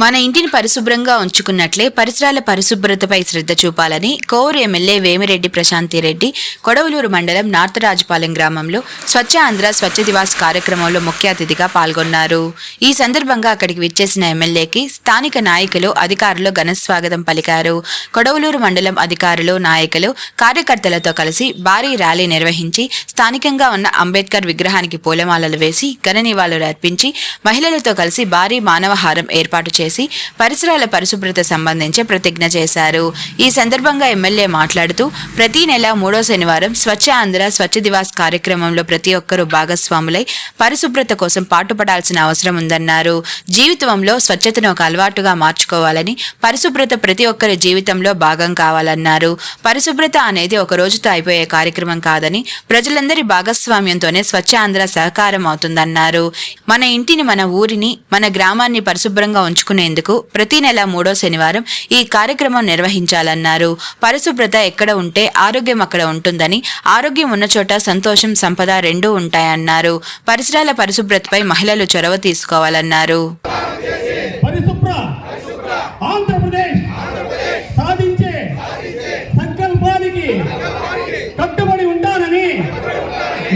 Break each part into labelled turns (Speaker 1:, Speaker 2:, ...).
Speaker 1: మన ఇంటిని పరిశుభ్రంగా ఉంచుకున్నట్లే పరిసరాల పరిశుభ్రతపై శ్రద్ధ చూపాలని కోవూరు ఎమ్మెల్యే వేమిరెడ్డి ప్రశాంతిరెడ్డి కొడవలూరు మండలం నార్తరాజుపాలెం గ్రామంలో స్వచ్ఛ ఆంధ్ర స్వచ్ఛ దివాస్ కార్యక్రమంలో ముఖ్య అతిథిగా పాల్గొన్నారు. ఈ సందర్భంగా అక్కడికి విచ్చేసిన ఎమ్మెల్యేకి స్థానిక నాయకులు అధికారులు ఘన స్వాగతం పలికారు. కొడవలూరు మండలం అధికారులు నాయకులు కార్యకర్తలతో కలిసి భారీ ర్యాలీ నిర్వహించి స్థానికంగా ఉన్న అంబేద్కర్ విగ్రహానికి పూలమాలలు వేసి ఘన నివాళులు అర్పించి మహిళలతో కలిసి భారీ మానవహారం ఏర్పాటు చేశారు. చేసి పరిసరాల పరిశుభ్రత సంబంధించి ప్రతిజ్ఞ చేశారు. ఈ సందర్భంగా ఎమ్మెల్యే మాట్లాడుతూ ప్రతి నెల మూడో శనివారం స్వచ్ఛ ఆంధ్ర స్వచ్ఛ దివాస్ కార్యక్రమంలో ప్రతి ఒక్కరూ భాగస్వాములై పరిశుభ్రత కోసం పాటుపడాల్సిన అవసరం ఉందన్నారు. జీవితంలో స్వచ్ఛతను ఒక అలవాటుగా మార్చుకోవాలని పరిశుభ్రత ప్రతి ఒక్కరి జీవితంలో భాగం కావాలన్నారు. పరిశుభ్రత అనేది ఒక రోజుతో అయిపోయే కార్యక్రమం కాదని ప్రజలందరి భాగస్వామ్యంతోనే స్వచ్ఛ ఆంధ్ర సహకారం అవుతుందన్నారు. మన ఇంటిని మన ఊరిని మన గ్రామాన్ని పరిశుభ్రంగా చేసుకునేందుకు ప్రతి నెల మూడో శనివారం ఈ కార్యక్రమం నిర్వహించాలన్నారు. పరిశుభ్రత ఎక్కడ ఉంటే ఆరోగ్యం అక్కడ ఉంటుందని ఆరోగ్యం ఉన్న చోట సంతోషం సంపద రెండూ ఉంటాయన్నారు. పరిసరాల పరిశుభ్రతపై మహిళలు చొరవ తీసుకోవాలన్నారు
Speaker 2: పరిశుభ్ర ఆంధ్రప్రదేశ్ సాధించే సంకల్పానికి కట్టుబడి ఉంటానని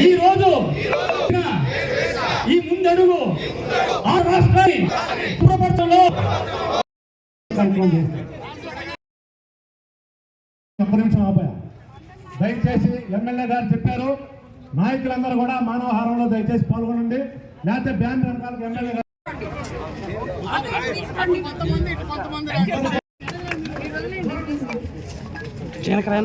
Speaker 2: ఈ రోజు ఈ ముందడుగు ఆ రాష్ట్రాన్ని పురపరచలో ఒక్క నిమిషం ఆపాయా దయచేసి ఎమ్మెల్యే గారు చెప్పారు. నాయకులందరూ కూడా మానవహారంలో దయచేసి పాల్గొనండి. లేకపోతే బ్యాన్ రకాలకు ఎమ్మెల్యే గారు దయచేసి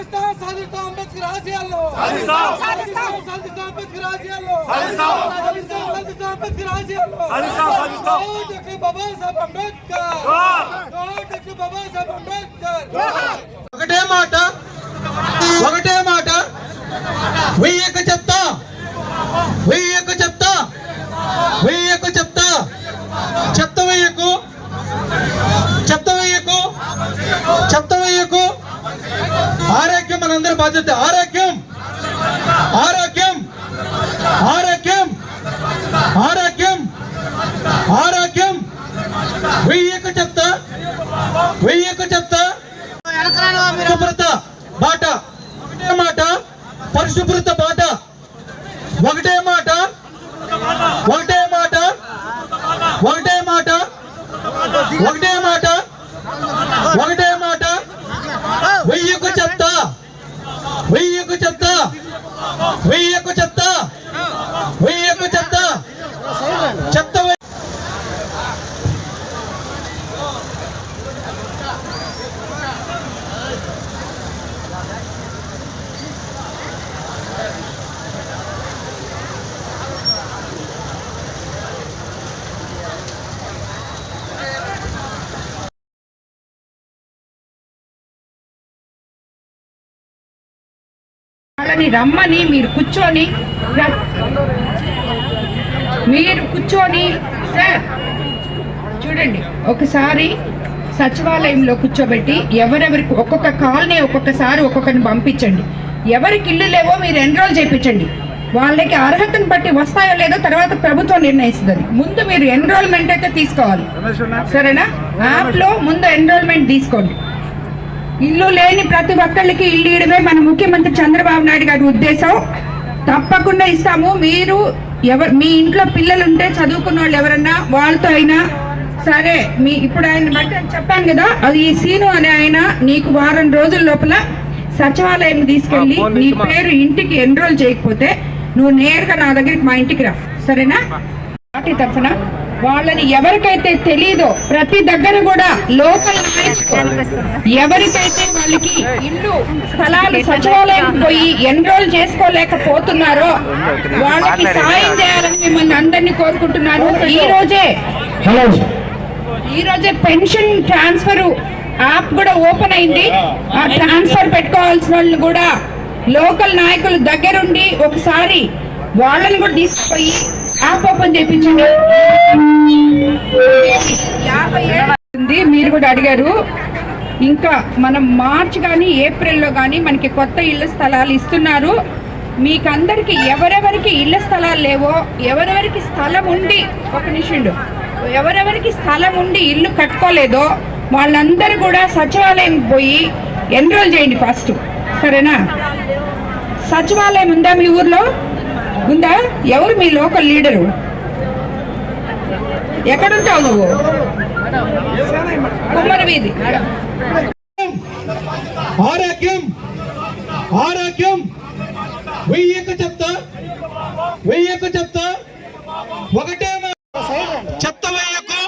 Speaker 3: సాధిస్తాం సాధిస్తాం అంబేద్కర్ ఆశయాల్లో సాధిస్తాం సాధిస్తాం అంబేద్కర్ ఆశయాల్లో సాధిస్తాం సాధిస్తాం అంబేద్కర్ ఆశయాల్లో కర్ణాటక బాబా సాహెబ్ అంబేద్కర్ కర్ణాటక బాబా సాహెబ్ అంబేద్కర్ ఒకటే మాట ఒకటే మాట వెయ్యక చెప్తా వెయ్యక చెప్తా వెయ్యక చెప్తా చెత్త వెయ్యకు చెత్త వెయ్యకు చెత్త వెయ్యకు ఆరోగ్యం మనందరి బాధ్యత. ఆరోగ్యం. ఆరోగ్యం. ఆరోగ్యం. ఆరోగ్యం. ఆరోగ్యం. వెయ్యకు చెప్తా. వెయ్యకు చెప్తా. పరిశుభ్రత బాట. ఒకటే మాట. పరిశుభ్రత బాట. ఒకటే మాట. ఒకటే మాట. ఒకటే మాట. ఒకటే మాట. ఒకటే మాట వెయ్యకు చెప్తా వెయ్యకు చెప్తా వెయ్యకు చెప్తా వెయ్యకు చెప్తా చెత్త వెయ్యి-
Speaker 4: వాళ్ళని రమ్మని మీరు కూర్చొని మీరు కూర్చొని సార్ చూడండి ఒకసారి సచివాలయంలో కూర్చోబెట్టి ఎవరెవరికి ఒక్కొక్క కాలనీ ఒక్కొక్కసారి ఒక్కొక్కరిని పంపించండి. ఎవరికి ఇల్లు లేవో మీరు ఎన్రోల్ చేయించండి వాళ్ళకి అర్హతను బట్టి వస్తాయో లేదో తర్వాత ప్రభుత్వం నిర్ణయిస్తుంది. ముందు మీరు ఎన్రోల్మెంట్ అయితే తీసుకోవాలి. సరేనా? యాప్లో ముందు ఎన్రోల్మెంట్ తీసుకోండి. ఇల్లు లేని ప్రతి ఒక్కళ్ళకి ఇల్లు ఇయడమే మన ముఖ్యమంత్రి చంద్రబాబు నాయుడు గారి ఉద్దేశం. తప్పకుండా ఇస్తాము. మీరు ఎవరు మీ ఇంట్లో పిల్లలు ఉంటే చదువుకున్న వాళ్ళు ఎవరన్నా వాళ్ళతో అయినా సరే మీ ఇప్పుడు ఆయన బట్టి చెప్పాను కదా అది ఈ సీను అనే ఆయన నీకు వారం రోజుల లోపల సచివాలయం తీసుకెళ్ళి నీ పేరు ఇంటికి ఎన్రోల్ చేయకపోతే నువ్వు నేరుగా నా దగ్గరికి మా ఇంటికి రా. సరేనా? పార్టీ తరఫున వాళ్ళని ఎవరికైతే తెలీదో ప్రతి దగ్గర కూడా లోకల్ ఎవరికైతే వాళ్ళకి ఇల్లు స్థలాలు సచివాలయం పోయి ఎన్రోల్ చేసుకోలేకపోతున్నారో వాళ్ళకి సాయం చేయాలని మిమ్మల్ని అందరినీ కోరుకుంటున్నాను. ఈ రోజే ఈ రోజే పెన్షన్ ట్రాన్స్ఫర్ యాప్ కూడా ఓపెన్ అయింది. ఆ ట్రాన్స్ఫర్ పెట్టుకోవాల్సిన వాళ్ళు కూడా లోకల్ నాయకులు దగ్గరుండి ఒకసారి వాళ్ళని కూడా తీసుకుపోయి యాప్ ఓపెన్ చేయించండి యాభై ఏళ్ళు ఉంది, మీరు కూడా అడిగారు ఇంకా మనం మార్చ్ కానీ ఏప్రిల్లో కానీ మనకి కొత్త ఇళ్ళ స్థలాలు ఇస్తున్నారు. మీకందరికి ఎవరెవరికి ఇళ్ళ స్థలాలు లేవో ఎవరెవరికి స్థలం ఉండి ఒక నిమిషం ఎవరెవరికి స్థలం ఉండి ఇల్లు కట్టుకోలేదో వాళ్ళందరూ కూడా సచివాలయం పోయి ఎన్రోల్ చేయండి ఫస్ట్. సరేనా? సచివాలయం ఉందా మీ ఊర్లో? ఉందా? ఎవరు మీ లోకల్ లీడరు? ఎక్కడుంటావు నువ్వు? కుమ్మరి వీధి.
Speaker 3: ఆరోగ్యం ఆరోగ్యం. వెయ్యకు చెప్తా వెయ్యకు చెప్తా. ఒకటే చెత్త వేయకు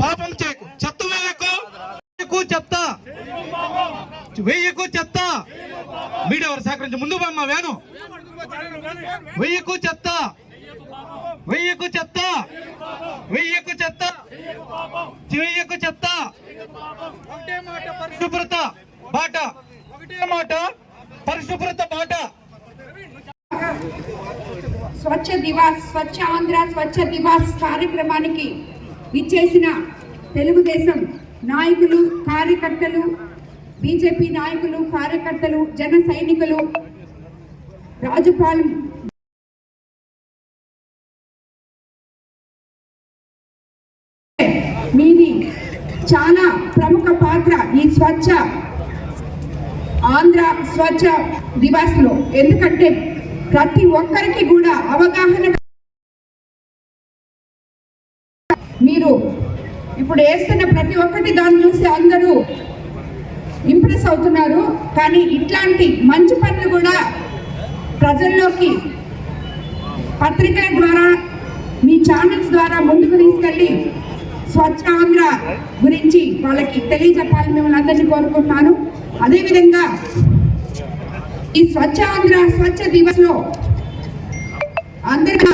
Speaker 3: పాపం చేయకు. చెత్త వేయకు వెయ్యకు చెత్త వెయ్యకు చెత్త మీడియా వారు సహకరించి ముందు బొమ్మ వేను వెయ్యకు చెత్త వెయ్యకు చెత్త వెయ్యకు చెత్త వెయ్యకు చెత్త ఒకటే మాట పరిశుభ్రత బాట. ఒకటే మాట పరిశుభ్రత బాట.
Speaker 4: స్వచ్ఛ దివాస్ స్వచ్ఛ ఆంధ్ర స్వచ్ఛ దివాస్ కార్యక్రమానికి ఇచ్చేసిన తెలుగుదేశం నాయకులు కార్యకర్తలు బీజేపీ నాయకులు కార్యకర్తలు జన సైనికులు రాజుపాలెం చాలా ప్రముఖ పాత్ర ఈ స్వచ్ఛ ఆంధ్ర స్వచ్ఛ దివాస్లో ఎందుకంటే ప్రతి ఒక్కరికి కూడా అవగాహన మీరు ఇప్పుడు వేస్తున్న ప్రతి ఒక్కటి దాన్ని చూసి అందరూ ఇంప్రెస్ అవుతున్నారు. కానీ ఇట్లాంటి మంచి పనులు కూడా ప్రజల్లోకి పత్రికల ద్వారా మీ ఛానల్స్ ద్వారా ముందుకు తీసుకెళ్ళి స్వచ్ఛాంధ్ర గురించి వాళ్ళకి తెలియజెప్పాలని మిమ్మల్ని అందరినీ కోరుకుంటున్నాను. అదేవిధంగా ఈ స్వచ్ఛ ఆంధ్ర స్వచ్ఛ దివస్లో అందరికీ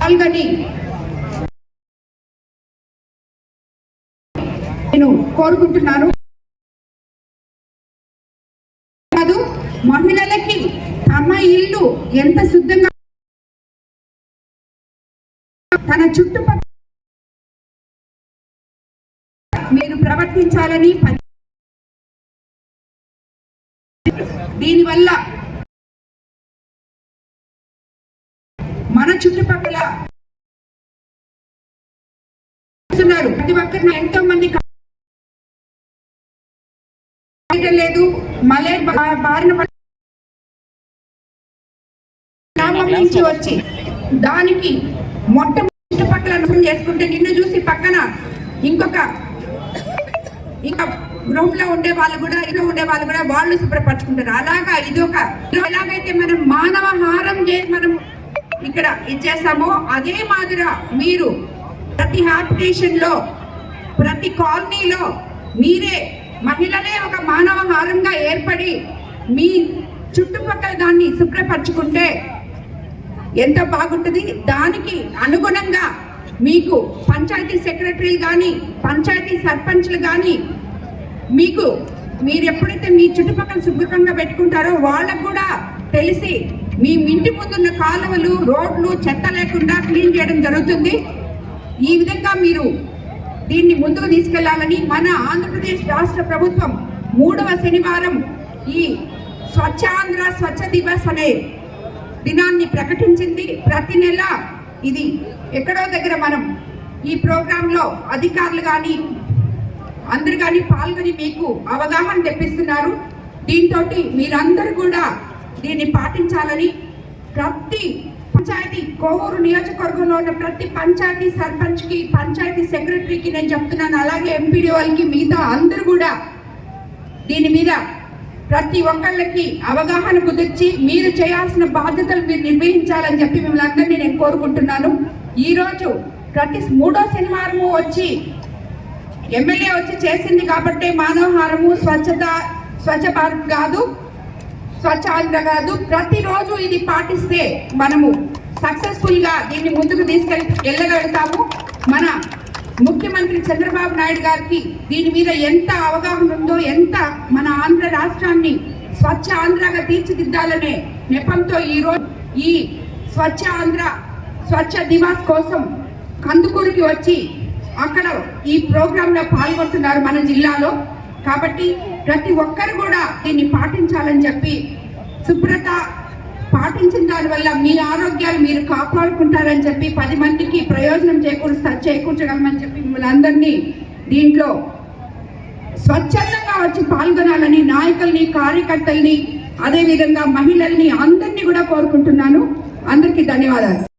Speaker 4: పాల్గొని నేను కోరుకుంటున్నాను. కాదు మహిళలకి తమ ఇల్లు ఎంత శుద్ధంగా తన చుట్టుపక్కల మీరు ప్రవర్తించాలని దీనివల్ల మన చుట్టుపక్కల ప్రతి ఒక్కరిని ఎంతో మంది లేదు. మలే బా- బారిన గ్రామం నుంచి వచ్చి దానికి మొట్టమొదటి చుట్టుపక్కల చేసుకుంటే నిన్ను చూసి పక్కన ఇంకొక ఇంకా రూమ్లో ఉండే వాళ్ళు కూడా ఇంట్లో ఉండే వాళ్ళు కూడా వాళ్ళు శుభ్రపరచుకుంటారు. అలాగా ఇది ఒక ఎలాగైతే మనం మానవ హారం చేసి మనం ఇక్కడ ఇచ్చేసామో అదే మాదిరిగా మీరు ప్రతి హ్యాబిటేషన్లో ప్రతి కాలనీలో మీరే మహిళలే ఒక మానవ హారంగా ఏర్పడి మీ చుట్టుపక్కల దాన్ని శుభ్రపరచుకుంటే ఎంత బాగుంటుంది? దానికి అనుగుణంగా మీకు పంచాయతీ సెక్రటరీలు కానీ పంచాయతీ సర్పంచ్లు కానీ మీకు మీరు ఎప్పుడైతే మీ చుట్టుపక్కల శుభ్రంగా పెట్టుకుంటారో వాళ్ళకు కూడా తెలిసి మీ ఇంటి ముందున్న కాలువలు రోడ్లు చెత్త లేకుండా క్లీన్ చేయడం జరుగుతుంది. ఈ విధంగా మీరు దీన్ని ముందుకు తీసుకెళ్ళాలని మన ఆంధ్రప్రదేశ్ రాష్ట్ర ప్రభుత్వం మూడవ శనివారం ఈ స్వచ్ఛ ఆంధ్ర స్వచ్ఛ దివస్ అనే దినాన్ని ప్రకటించింది. ప్రతి నెల ఇది ఎక్కడో దగ్గర మనం ఈ ప్రోగ్రాంలో అధికారులు కానీ అందరు కానీ పాల్గొని మీకు అవగాహన తెప్పిస్తున్నారు. దీంతో మీరందరూ కూడా దీన్ని పాటించాలని ప్రతి పంచాయతీ కోవూరు నియోజకవర్గంలో ఉన్న ప్రతి పంచాయతీ సర్పంచ్కి పంచాయతీ సెక్రటరీకి నేను చెప్తున్నాను. అలాగే ఎంపీడీ వాళ్ళకి మిగతా అందరూ కూడా దీని మీద ప్రతి ఒక్కళ్ళకి అవగాహన కుదిర్చి మీరు చేయాల్సిన బాధ్యతలు మీరు నిర్వహించాలని చెప్పి మిమ్మల్ని అందరినీ నేను కోరుకుంటున్నాను. ఈరోజు ప్రతి మూడో శనివారము వచ్చి ఎమ్మెల్యే వచ్చి చేసింది కాబట్టి మానవహారము స్వచ్ఛత స్వచ్ఛ భారత్ కాదు స్వచ్ఛ ఆంధ్ర కాదు. ప్రతిరోజు ఇది పాటిస్తే మనము సక్సెస్ఫుల్గా దీన్ని ముందుకు తీసుకెళ్ళి వెళ్ళగలుగుతాము. మన ముఖ్యమంత్రి చంద్రబాబు నాయుడు గారికి దీని మీద ఎంత అవగాహన ఉందో ఎంత మన ఆంధ్ర రాష్ట్రాన్ని స్వచ్ఛ ఆంధ్రగా తీర్చిదిద్దాలనే నెపంతో ఈరోజు ఈ స్వచ్ఛ ఆంధ్ర స్వచ్ఛ దివాస్ కోసం కందుకూరుకి వచ్చి అక్కడ ఈ ప్రోగ్రామ్లో పాల్గొంటున్నారు మన జిల్లాలో. కాబట్టి ప్రతి ఒక్కరు కూడా దీన్ని పాటించాలని చెప్పి శుభ్రత పాటించిన దానివల్ల మీ ఆరోగ్యాలు మీరు కాపాడుకుంటారని చెప్పి పది మందికి ప్రయోజనం చేకూరుస్తా చేకూర్చగలమని చెప్పి మిమ్మల్ని అందరినీ దీంట్లో స్వచ్ఛందంగా వచ్చి పాల్గొనాలని నాయకుల్ని కార్యకర్తల్ని అదేవిధంగా మహిళల్ని అందరినీ కూడా కోరుకుంటున్నాను. అందరికీ ధన్యవాదాలు.